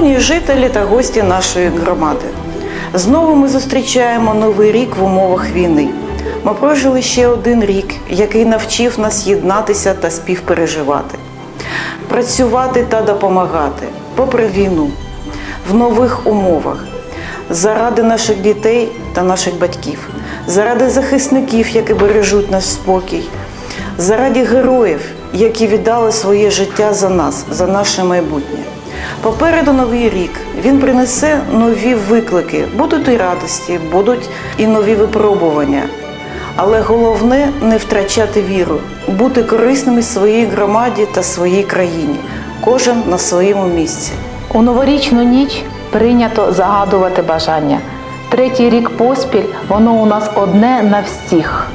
Шановні жителі та гості нашої громади, знову ми зустрічаємо новий рік в умовах війни. Ми прожили ще один рік, який навчив нас єднатися та співпереживати, працювати та допомагати, попри війну, в нових умовах, заради наших дітей та наших батьків, заради захисників, які бережуть наш спокій, заради героїв, які віддали своє життя за нас, за наше майбутнє. Попереду новий рік він принесе нові виклики. Будуть і радості, будуть і нові випробування. Але головне не втрачати віру, бути корисними своїй громаді та своїй країні, кожен на своєму місці. У новорічну ніч прийнято загадувати бажання. Третій рік поспіль воно у нас одне на всіх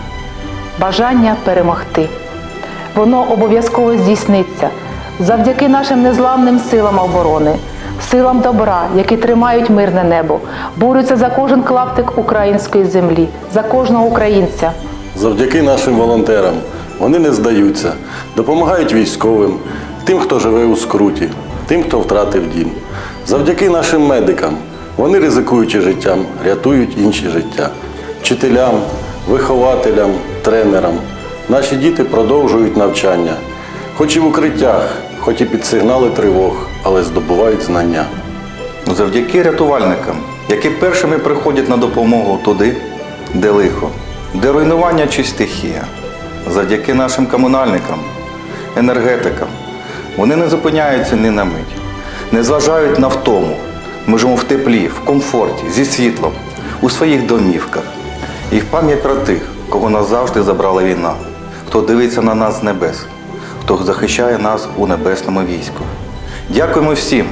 бажання перемогти. Воно обов'язково здійсниться завдяки нашим незламним силам оборони, силам добра, які тримають мирне небо, борються за кожен клаптик української землі, за кожного українця. Завдяки нашим волонтерам вони не здаються, допомагають військовим, тим, хто живе у скруті, тим, хто втратив дім. Завдяки нашим медикам вони, ризикуючи життям, рятують інші життя. Вчителям, вихователям, тренерам. Наші діти продовжують навчання, хоч і в укриттях, хоч і під сигнали тривог, але здобувають знання. Завдяки рятувальникам, які першими приходять на допомогу туди, де лихо, де руйнування чи стихія. Завдяки нашим комунальникам, енергетикам. Вони не зупиняються ні на мить, не зважають на втому. Ми живемо в теплі, в комфорті, зі світлом, у своїх домівках. І в пам'ять про тих, кого назавжди забрала війна, хто дивиться на нас з небес, хто захищає нас у небесному війську. Дякуємо всім,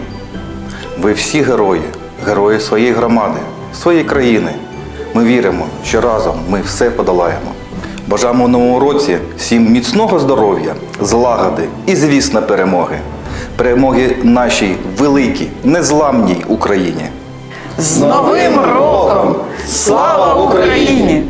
ви всі герої, герої своєї громади, своєї країни. Ми віримо, що разом ми все подолаємо. Бажаємо у новому році всім міцного здоров'я, злагоди і, звісно, перемоги. Перемоги нашій великій, незламній Україні. З Новим роком! Слава Україні!